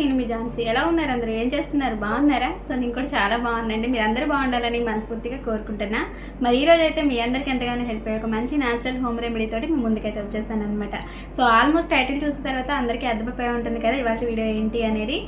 నేను మీ ఝాన్సీ. ఎలా ఉన్నారు అందరూ? ఏం చేస్తున్నారు? బాగున్నారా? సో నేను కూడా చాలా బాగున్నాండి మీరు అందరూ బాగుండాలని మనస్ఫూర్తిగా కోరుకుంటున్నా. మరి ఈ రోజు అయితే మీ అందరికీ ఎంతగానో హెల్ప్ అయ్యే ఒక మంచి న్యాచురల్ హోమ్ రెమెడీ తోటి మీ ముందుకైతే వచ్చేస్తాను అనమాట సో ఆల్మోస్ట్ టైటిల్ చూసిన తర్వాత అందరికీ అర్థమైపోయి ఉంటుంది కదా ఇవాళ వీడియో ఏంటి అనేది.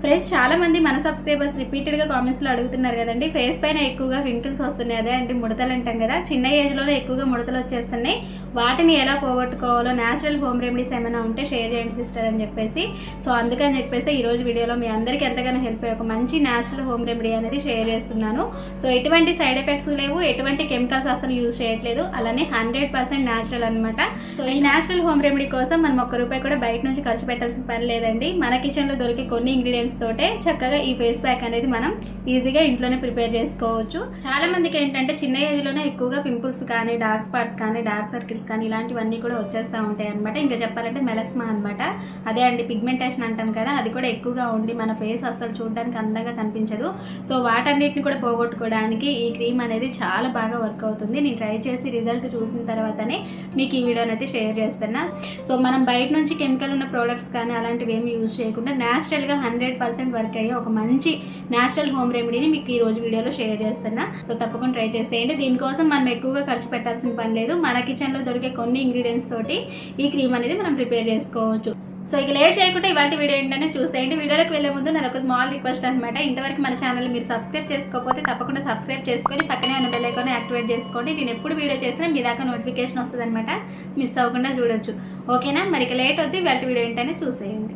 ఫ్రెండ్స్ చాలా మంది మన సబ్స్క్రైబర్స్ రిపీటెడ్గా కామెంట్స్లో అడుగుతున్నారు కదండి. ఫేస్ పైన ఎక్కువగా రింకిల్స్ వస్తున్నాయి. అదే అంటే ముడతలు అంటాం కదా. చిన్న ఏజ్లోనే ఎక్కువగా ముడతలు వచ్చేస్తున్నాయి. వాటిని ఎలా పోగొట్టుకోవాలో న్యాచురల్ హోమ్ రెమెడీస్ ఏమైనా ఉంటే షేర్ చేయండి సిస్టర్ అని చెప్పేసి. సో అందుకని చెప్పేసి ఈ రోజు వీడియోలో మీ అందరికీ ఎంతగానో హెల్ప్ అయ్యే ఒక మంచి న్యాచురల్ హోమ్ రెమెడీ అనేది షేర్ చేస్తున్నాను. సో ఎటువంటి సైడ్ ఎఫెక్ట్స్ లేవు ఎటువంటి కెమికల్స్ అసలు యూజ్ చేయట్లేదు. అలానే హండ్రెడ్ పర్సెంట్ న్యాచురల్ అనమాట సో ఈ న్యాచురల్ హోమ్ రెమెడీ కోసం మనం ఒక్క రూపాయి కూడా బయట నుంచి ఖర్చు పెట్టాల్సిన పని లేదండి. మన కిచెన్లో దొరికే కొన్ని ఇంగ్రీడియంట్స్ తోటే చక్కగా ఈ ఫేస్ ప్యాక్ అనేది మనం ఈజీగా ఇంట్లోనే ప్రిపేర్ చేసుకోవచ్చు. చాలా మందికి ఏంటంటే చిన్న ఏజ్లోనే ఎక్కువగా పింపుల్స్ కానీ డార్క్ స్పాట్స్ కానీ డార్క్ సర్కిల్స్ కానీ ఇలాంటివన్నీ కూడా వచ్చేస్తూ ఉంటాయి అనమాట ఇంకా చెప్పాలంటే మెలస్మా అనమాట అదే అండి పిగ్మెంటేషన్ అంటాం కదా అది కూడా ఎక్కువగా ఉండి మన ఫేస్ అసలు చూడడానికి అందంగా కనిపించదు. సో వాటన్నిటిని కూడా పోగొట్టుకోవడానికి ఈ క్రీమ్ అనేది చాలా బాగా వర్క్ అవుతుంది. నేను ట్రై చేసి రిజల్ట్ చూసిన తర్వాతనే మీకు ఈ వీడియోని అయితే షేర్ చేస్తున్నా. సో మనం బయట నుంచి కెమికల్ ఉన్న ప్రోడక్ట్స్ కానీ అలాంటివి ఏమి యూజ్ చేయకుండా న్యాచురల్గా హండ్రెడ్ పర్సెంట్ వర్క్ అయ్యే ఒక మంచి న్యాచురల్ హోమ్ రెమెడీని మీకు ఈ రోజు వీడియోలో షేర్ చేస్తున్నా. సో తప్పకుండా ట్రై చేసేయండి. దీనికోసం మనం ఎక్కువగా ఖర్చు పెట్టాల్సిన పని లేదు. మన కిచెన్లో దొరికే కొన్ని ఇంగ్రీడియంట్స్ తోటి ఈ క్రీమ్ అనేది మనం ప్రిపేర్ చేసుకోవచ్చు. సో ఇక లేట్ చేయకుండా ఇవాళ వీడియో ఏంటనే చూసేయండి. వీడియోలోకి వెళ్ళే ముందు నాకు ఒక స్మాల్ రిక్వెస్ట్ అనమాట ఇంతవరకు మన ఛానల్ మీరు సబ్స్క్రైబ్ చేసుకోకపోతే తప్పకుండా సబ్స్క్రైబ్ చేసుకొని పక్కనే ఉన్న బెల్ యాక్టివేట్ చేసుకోండి. నేను ఎప్పుడు వీడియో చేసినా మీ దాకా నోటిఫికేషన్ వస్తుంది అనమాట మిస్ అవ్వకుండా చూడొచ్చు. ఓకేనా మరి ఇక లేట్ వద్దు ఇవాళ వీడియో ఏంటనే చూసేయండి.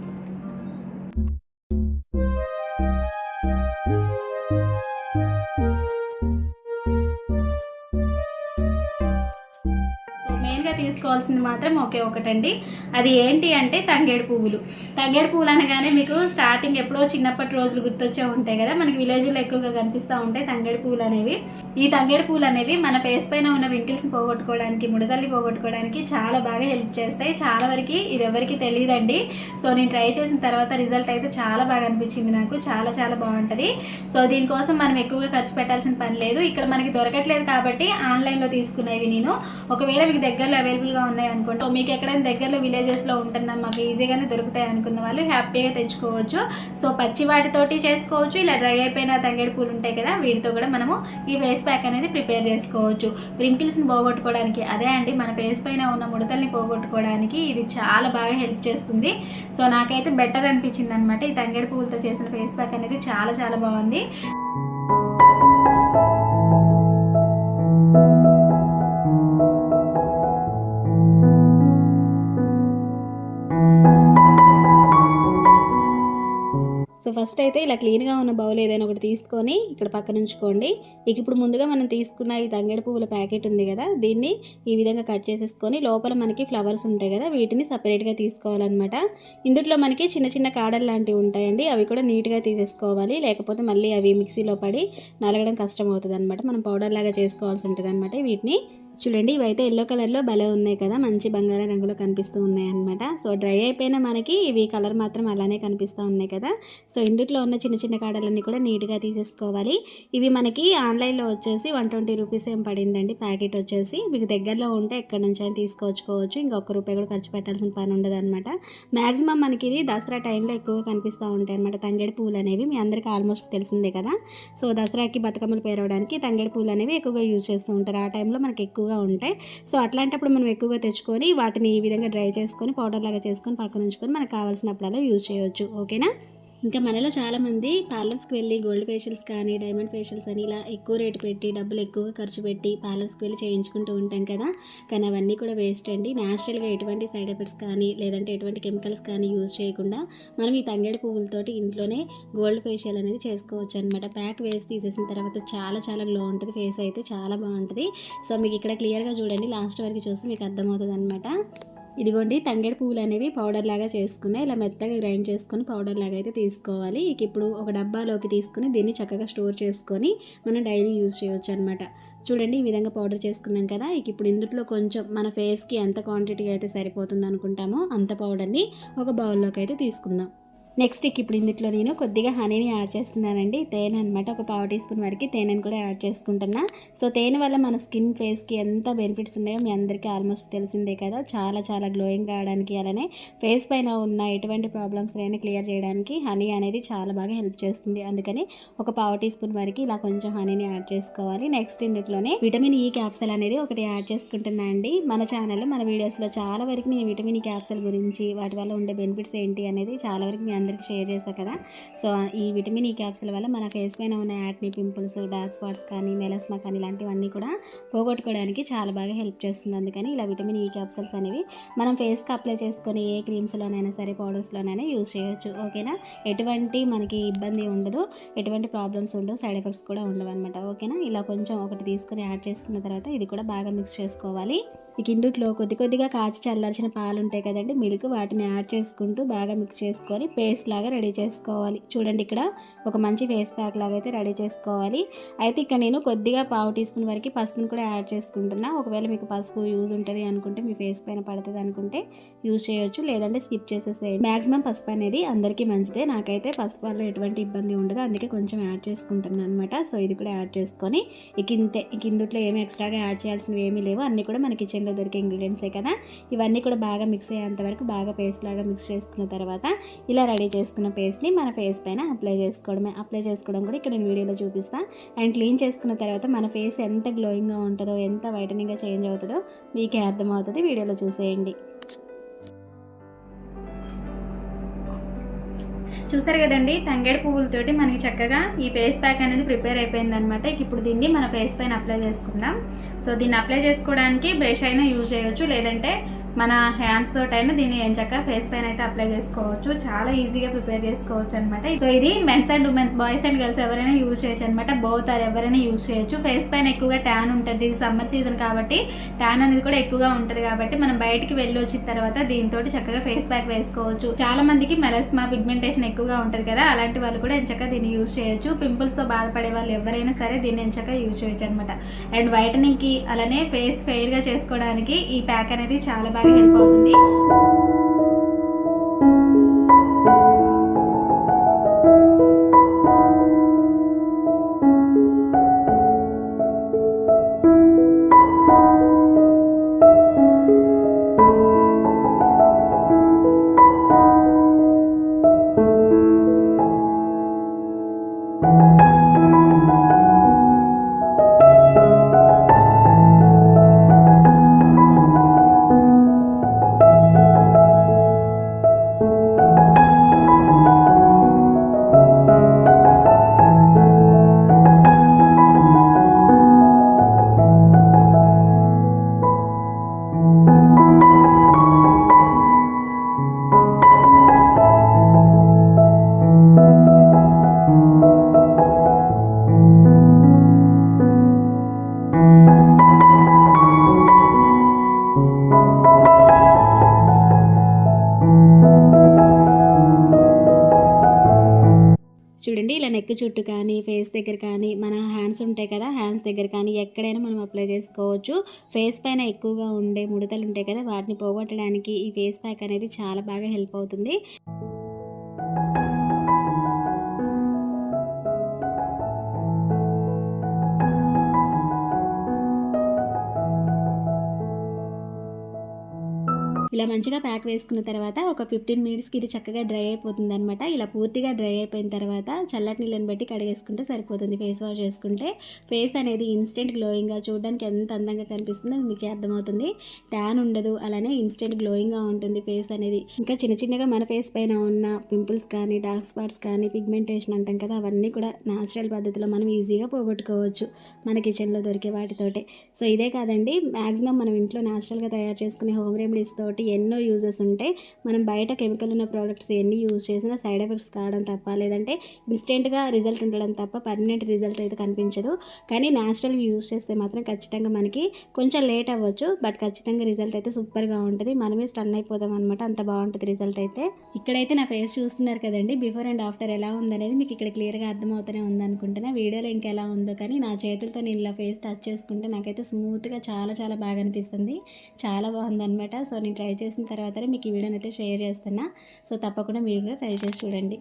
తీసుకోవాల్సింది మాత్రం ఒకే ఒకటండి. అది ఏంటి అంటే తంగేడు పువ్వులు. తంగేడు పువ్వులు అనగానే మీకు స్టార్టింగ్ ఎప్పుడో చిన్నప్పటి రోజులు గుర్తొచ్చే ఉంటాయి కదా. మనకి విలేజ్లో ఎక్కువగా కనిపిస్తూ ఉంటాయి తంగేడు పువ్వులు అనేవి. ఈ తంగేడు పూలు అనేవి మన ఫేస్ పైన ఉన్న wrinkles-ని పోగొట్టుకోవడానికి ముడతల్ని పోగొట్టుకోవడానికి చాలా బాగా హెల్ప్ చేస్తాయి. చాలా వరకు ఇది ఎవరికి తెలియదండి. సో నేను ట్రై చేసిన తర్వాత రిజల్ట్ అయితే చాలా బాగా అనిపించింది నాకు. చాలా చాలా బాగుంటుంది. సో దీనికోసం మనం ఎక్కువగా ఖర్చు పెట్టాల్సిన పని లేదు. ఇక్కడ మనకి దొరకట్లేదు కాబట్టి ఆన్లైన్లో తీసుకునేవి నేను. ఒకవేళ మీకు దగ్గరలో అవైలబుల్గా ఉన్నాయి అనుకోండి సో మీకు ఎక్కడైనా దగ్గరలో విలేజెస్లో ఉంటున్నాం మాకు ఈజీగానే దొరుకుతాయి అనుకున్న వాళ్ళు హ్యాపీగా తెచ్చుకోవచ్చు. సో పచ్చి వాటితోటి చేసుకోవచ్చు. ఇలా డ్రై అయిపోయిన తంగేడు పూలు ఉంటాయి కదా వీటితో కూడా మనము ఈ ఫేస్ ఫేస్ ప్యాక్ అనేది ప్రిపేర్ చేసుకోవచ్చు. రింకిల్స్ని పోగొట్టుకోవడానికి. అదే అండి మన ఫేస్ పైన ఉన్న ముడతల్ని పోగొట్టుకోవడానికి ఇది చాలా బాగా హెల్ప్ చేస్తుంది. సో నాకైతే బెటర్ అనిపించింది అనమాట ఈ తంగేడు పువ్వులతో చేసిన ఫేస్ ప్యాక్ అనేది. చాలా చాలా బాగుంది. ఫస్ట్ అయితే ఇలా క్లీన్గా ఉన్న బౌల్ ఏదైనా ఒకటి తీసుకొని ఇక్కడ పక్కన ఉంచుకోండి. ఇక ఇప్పుడు ముందుగా మనం తీసుకున్న ఈ తంగేడు పువ్వుల ప్యాకెట్ ఉంది కదా దీన్ని ఈ విధంగా కట్ చేసేసుకొని లోపల మనకి ఫ్లవర్స్ ఉంటాయి కదా వీటిని సపరేట్గా తీసుకోవాలన్నమాట. ఇందులో మనకి చిన్న చిన్న కాడలు లాంటివి ఉంటాయండి అవి కూడా నీట్గా తీసేసుకోవాలి. లేకపోతే మళ్ళీ అవి మిక్సీలో పడి నలగడం కష్టం అవుతుంది అనమాట మనం పౌడర్ లాగా చేసుకోవాల్సి ఉంటుంది అనమాట వీటిని. చూడండి ఇవైతే ఎల్లో కలర్లో భలే ఉన్నాయి కదా మంచి బంగారం రంగులో కనిపిస్తూ ఉన్నాయి అనమాట సో డ్రై అయిపోయిన మనకి ఇవి కలర్ మాత్రం అలానే కనిపిస్తూ ఉన్నాయి కదా. సో ఇందులో ఉన్న చిన్న చిన్న కాడలన్నీ కూడా నీట్గా తీసేసుకోవాలి. ఇవి మనకి ఆన్లైన్లో వచ్చేసి వన్ ట్వంటీ రూపీస్ ఏం పడిందండి ప్యాకెట్ వచ్చేసి. మీకు దగ్గరలో ఉంటే ఎక్కడి నుంచి అయినా తీసుకొచ్చుకోవచ్చు ఇంకొక రూపాయి కూడా ఖర్చు పెట్టాల్సిన పని ఉండదు అనమాట మ్యాక్సిమం మనకి ఇది దసరా టైంలో ఎక్కువగా కనిపిస్తూ ఉంటాయి అనమాట తంగేడు పూలు అనేవి. మీ అందరికీ ఆల్మోస్ట్ తెలిసిందే కదా. సో దసరాకి బతుకమ్మలు పేరవడానికి తంగేడు పూలు అనేవి ఎక్కువగా యూజ్ చేస్తూ ఉంటారు. ఆ టైంలో మనకి ఎక్కువ ఎక్కువగా ఉంటాయి. సో అట్లాంటప్పుడు మనం ఎక్కువగా తెచ్చుకొని వాటిని ఈ విధంగా డ్రై చేసుకొని పౌడర్ లాగా చేసుకొని పక్కన ఉంచుకొని మనకు కావాల్సినప్పుడల్లా యూజ్ చేయొచ్చు. ఓకేనా? ఇంకా మనలో చాలామంది పార్లర్స్కి వెళ్ళి గోల్డ్ ఫేషియల్స్ కానీ డైమండ్ ఫేషియల్స్ అని ఇలా ఎక్కువ రేటు పెట్టి డబ్బులు ఎక్కువగా ఖర్చు పెట్టి పార్లర్స్కి వెళ్ళి చేయించుకుంటూ ఉంటాం కదా. కానీ అవన్నీ కూడా వేస్ట్ అండి. న్యాచురల్గా ఎటువంటి సైడ్ ఎఫెక్ట్స్ కానీ లేదంటే ఎటువంటి కెమికల్స్ కానీ యూజ్ చేయకుండా మనం ఈ తంగేడు పువ్వులతోటి ఇంట్లోనే గోల్డ్ ఫేషియల్ అనేది చేసుకోవచ్చు అనమాట ప్యాక్ వేసి తీసేసిన తర్వాత చాలా చాలా గ్లో ఉంటుంది. ఫేస్ అయితే చాలా బాగుంటుంది. సో మీకు ఇక్కడ క్లియర్గా చూడండి. లాస్ట్ వరకు చూస్తే మీకు అర్థమవుతుంది అనమాట ఇదిగోండి తంగేడు పువ్వులు అనేవి పౌడర్ లాగా చేసుకున్నాయి ఇలా మెత్తగా గ్రైండ్ చేసుకొని పౌడర్ లాగా అయితే తీసుకోవాలి. ఇక ఇప్పుడు ఒక డబ్బాలోకి తీసుకుని దీన్ని చక్కగా స్టోర్ చేసుకొని మనం డైలీ యూజ్ చేయవచ్చు అనమాట చూడండి ఈ విధంగా పౌడర్ చేసుకున్నాం కదా. ఇక ఇప్పుడు ఇందులో కొంచెం మన ఫేస్కి ఎంత క్వాంటిటీ అయితే సరిపోతుంది అనుకుంటామో అంత పౌడర్ని ఒక బౌల్లోకి అయితే తీసుకుందాం. నెక్స్ట్ ఇప్పుడు ఇందులో నేను కొద్దిగా హనీని యాడ్ చేస్తున్నానండి. తేనె అనమాట ఒక పావు టీ స్పూన్ వరకు తేనెని కూడా యాడ్ చేసుకుంటున్నా. సో తేనె వల్ల మన స్కిన్ ఫేస్కి ఎంత బెనిఫిట్స్ ఉన్నాయో మీ అందరికీ ఆల్మోస్ట్ తెలిసిందే కదా. చాలా చాలా గ్లోయింగ్ రావడానికి అలానే ఫేస్ పైన ఉన్న ఎటువంటి ప్రాబ్లమ్స్ అయినా క్లియర్ చేయడానికి హనీ అనేది చాలా బాగా హెల్ప్ చేస్తుంది. అందుకని ఒక పావు టీ స్పూన్ వరకు ఇలా కొంచెం హనీని యాడ్ చేసుకోవాలి. నెక్స్ట్ ఇందులోనే విటమిన్ ఈ క్యాప్సల్ అనేది ఒకటి యాడ్ చేసుకుంటున్నా అండి. మన ఛానల్లో మన వీడియోస్లో చాలా వరకు నేను విటమిన్ ఈ క్యాప్సల్ e గురించి వాటి వల్ల ఉండే బెనిఫిట్స్ ఏంటి అనేది చాలా వరకు మీ అందరికీ షేర్ చేశా కదా. సో ఈ విటమిన్ ఈ క్యాప్సల్ వల్ల మన ఫేస్ పైన ఉన్న యాక్ని పింపుల్స్ డార్క్ స్పాట్స్ కానీ మెలస్మా కానీ ఇలాంటివన్నీ కూడా పోగొట్టుకోవడానికి చాలా బాగా హెల్ప్ చేస్తుంది. అందుకని ఇలా విటమిన్ ఈ క్యాప్సల్స్ అనేవి మనం ఫేస్కి అప్లై చేసుకొని ఏ క్రీమ్స్లోనైనా సరే పౌడర్స్లోనైనా యూజ్ చేయొచ్చు. ఓకేనా ఎటువంటి మనకి ఇబ్బంది ఉండదు. ఎటువంటి ప్రాబ్లమ్స్ ఉండవు. సైడ్ ఎఫెక్ట్స్ కూడా ఉండవు అనమాట ఓకేనా ఇలా కొంచెం ఒకటి తీసుకొని యాడ్ చేసుకున్న తర్వాత ఇది కూడా బాగా మిక్స్ చేసుకోవాలి. కిందుట్లో కొద్ది కొద్దిగా కాచి చల్లార్చిన పాలు ఉంటాయి కదండి. మిల్క్ వాటిని యాడ్ చేసుకుంటూ బాగా మిక్స్ చేసుకొని పేస్ట్ లాగా రెడీ చేసుకోవాలి. చూడండి ఇక్కడ ఒక మంచి ఫేస్ ప్యాక్ లాగా అయితే రెడీ చేసుకోవాలి. అయితే ఇక్కడ నేను కొద్దిగా పావు టీ స్పూన్ వరకు పసుపును కూడా యాడ్ చేసుకుంటున్నా. ఒకవేళ మీకు పసుపు యూజ్ ఉంటుంది అనుకుంటే మీ ఫేస్ పైన పడుతుంది అనుకుంటే యూజ్ చేయొచ్చు. లేదంటే స్కిప్ చేసేసేయండి. మాక్సిమం పసుపు అనేది అందరికీ మంచిదే. నాకైతే పసుపు వల్ల ఎటువంటి ఇబ్బంది ఉండదు. అందుకే కొంచెం యాడ్ చేసుకుంటున్నాను అనమాట సో ఇది కూడా యాడ్ చేసుకొని ఇక ఇంతే. ఇక ఇందుట్లో ఏమి ఎక్స్ట్రాగా యాడ్ చేయాల్సినవి ఏమీ లేవు. అన్నీ కూడా మన కిచెన్లో దొరికే ఇంగ్రీడియంట్సే కదా. ఇవన్నీ కూడా బాగా మిక్స్ అయ్యేంత వరకు బాగా పేస్ట్ లాగా మిక్స్ చేసుకున్న తర్వాత ఇలా రెడీ చేసుకున్న పేస్ట్ని మన ఫేస్ పైన అప్లై చేసుకోవడమే. అప్లై చేసుకోవడం కూడా ఇక్కడ నేను వీడియోలో చూపిస్తాను అండ్ క్లీన్ చేసుకున్న తర్వాత మన ఫేస్ ఎంత గ్లోయింగ్గా ఉంటుందో ఎంత వైటనింగ్గా చేంజ్ అవుతుందో మీకే అర్థమవుతుంది. వీడియోలో చూసేయండి. చూసారు కదండి తంగేడు పువ్వులతోటి మనకి చక్కగా ఈ ఫేస్ ప్యాక్ అనేది ప్రిపేర్ అయిపోయింది అనమాట ఇప్పుడు దీన్ని మన ఫేస్ పైన అప్లై చేసుకుందాం. సో దీన్ని అప్లై చేసుకోవడానికి బ్రష్ అయినా యూజ్ చేయొచ్చు లేదంటే మన హ్యాండ్స్ తోటి అయినా దీన్ని ఏం చక్క ఫేస్ పైన అయితే అప్లై చేసుకోవచ్చు. చాలా ఈజీగా ప్రిపేర్ చేసుకోవచ్చు అనమాట సో ఇది mens and womens boys and girls ఎవరైనా యూజ్ చేయొచ్చు అనమాట బోత్ ఆర్ ఎవరైనా యూజ్ చేయొచ్చు. ఫేస్ పైన ఎక్కువగా ట్యాన్ ఉంటుంది. ఇది సమ్మర్ సీజన్ కాబట్టి ట్యాన్ అనేది కూడా ఎక్కువగా ఉంటుంది కాబట్టి మనం బయటికి వెళ్ళి వచ్చిన తర్వాత దీంతో చక్కగా ఫేస్ ప్యాక్ వేసుకోవచ్చు. చాలా మందికి మెలస్మా పిగ్మెంటేషన్ ఎక్కువగా ఉంటుంది కదా అలాంటి వాళ్ళు కూడా ఎంచక్క దీన్ని యూజ్ చేయొచ్చు. పింపుల్స్తో బాధపడే వాళ్ళు ఎవరైనా సరే దీన్ని ఎంచక్క యూజ్ చేయొచ్చు అనమాట అండ్ వైటనింగ్కి అలానే ఫేస్ ఫెయిర్గా చేసుకోవడానికి ఈ ప్యాక్ అనేది చాలా బాగా హెల్ప్ అవుతుంది నెక్ చుట్టూ కానీ ఫేస్ దగ్గర కానీ మన హ్యాండ్స్ ఉంటాయి కదా హ్యాండ్స్ దగ్గర కానీ ఎక్కడైనా మనం అప్లై చేసుకోవచ్చు. ఫేస్ పైన ఎక్కువగా ఉండే ముడతలు ఉంటాయి కదా వాటిని పోగొట్టడానికి ఈ ఫేస్ ప్యాక్ అనేది చాలా బాగా హెల్ప్ అవుతుంది. ఇలా మంచిగా ప్యాక్ వేసుకున్న తర్వాత ఒక ఫిఫ్టీన్ మినిట్స్కి ఇది చక్కగా డ్రై అయిపోతుంది అనమాట ఇలా పూర్తిగా డ్రై అయిపోయిన తర్వాత చల్లటి నీళ్ళని బట్టి కడిగేసుకుంటే సరిపోతుంది. ఫేస్ వాష్ చేసుకుంటే ఫేస్ అనేది ఇన్స్టెంట్ గ్లోయింగ్గా చూడడానికి ఎంత అందంగా కనిపిస్తుందో మీకు అర్థమవుతుంది. ట్యాన్ ఉండదు అలానే ఇన్స్టెంట్ గ్లోయింగ్గా ఉంటుంది ఫేస్ అనేది. ఇంకా చిన్న చిన్నగా మన ఫేస్ పైన ఉన్న పింపుల్స్ కానీ డార్క్ స్పాట్స్ కానీ పిగ్మెంటేషన్ అంటాం కదా అవన్నీ కూడా న్యాచురల్ పద్ధతిలో మనం ఈజీగా పోగొట్టుకోవచ్చు మన కిచెన్లో దొరికే వాటితోటే. సో ఇదే కాదండి మ్యాక్సిమం మనం ఇంట్లో న్యాచురల్గా తయారు చేసుకునే హోమ్ రెమెడీస్ తోటి ఎన్నో యూజెస్ ఉంటాయి మనం బయట కెమికల్ ఉన్న ప్రోడక్ట్స్ ఎన్ని యూజ్ చేసినా సైడ్ ఎఫెక్ట్స్ కావడం తప్ప లేదంటే ఇన్స్టెంట్గా రిజల్ట్ ఉండడం తప్ప పర్మనెంట్ రిజల్ట్ అయితే కనిపించదు. కానీ న్యాచురల్గా యూజ్ చేస్తే మాత్రం ఖచ్చితంగా మనకి కొంచెం లేట్ అవ్వచ్చు బట్ ఖచ్చితంగా రిజల్ట్ అయితే సూపర్గా ఉంటుంది. మనమే స్టన్ అయిపోతాం అనమాట అంత బాగుంటుంది రిజల్ట్ అయితే. ఇక్కడైతే నా ఫేస్ చూస్తున్నారు కదండి బిఫోర్ అండ్ ఆఫ్టర్ ఎలా ఉందనేది మీకు ఇక్కడ క్లియర్గా అర్థమవుతూనే ఉందనుకుంటున్నా. వీడియోలో ఇంకా ఎలా ఉందో కానీ నా చేతులతో నేను ఇలా ఫేస్ టచ్ చేసుకుంటే నాకైతే స్మూత్గా చాలా చాలా బాగా అనిపిస్తుంది. చాలా బాగుందనమాట సో నేను ట్రై ట్రై చేసిన తర్వాత మీకు ఈ వీడియోని అయితే షేర్ చేస్తున్నా. సో తప్పకుండా మీరు కూడా ట్రై చేసి చూడండి.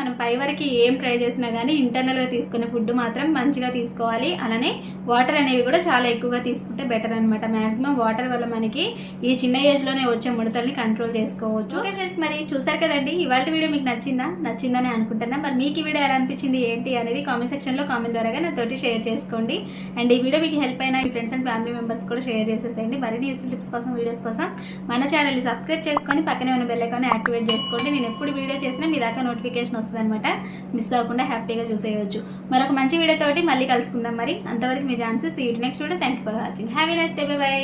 మనం పై వరకు ఏం ట్రై చేసినా కానీ ఇంటర్నల్గా తీసుకునే ఫుడ్ మాత్రం మంచిగా తీసుకోవాలి. అలానే వాటర్ అనేవి కూడా చాలా ఎక్కువగా తీసుకుంటే బెటర్ అనమాట మాక్సిమం వాటర్ వల్ల మనకి ఈ చిన్న ఏజ్లోనే వచ్చే ముడతల్ని కంట్రోల్ చేసుకోవచ్చు. ఓకే ఫ్రెండ్స్ మరి చూసారు కదండి ఇవాళ వీడియో మీకు నచ్చిందా? నచ్చిందని అనుకుంటున్నా. మరి మీకు ఈ వీడియో ఎలా అనిపించింది ఏంటి అనేది కామెంట్ సెక్షన్లో కామెంట్ ద్వారా నాతోటి షేర్ చేసుకోండి. అండ్ ఈ వీడియో మీకు హెల్ప్ అయినా మీ ఫ్రెండ్స్ అండ్ ఫ్యామిలీ మెంబర్స్ కూడా షేర్ చేసేసేయండి. మరిన్ని యూస్ఫుల్ టిప్స్ కోసం వీడియోస్ కోసం మన ఛానల్ని సబ్స్క్రైబ్ చేసుకొని పక్కనే ఉన్న బెల్ యాక్టివేట్ చేసుకోండి. నేను ఎప్పుడు వీడియో చేసినా మీ దాకా నోటిఫికేషన్ వస్తుంది. అనమాట మిస్ అవ్వకుండా హ్యాపీగా చూసేయవచ్చు మరొక మంచి వీడియో తోటి మళ్ళీ కలుసుకుందాం మరి. అంతవరకు మీ chances see next video thank for watching have a nice day bye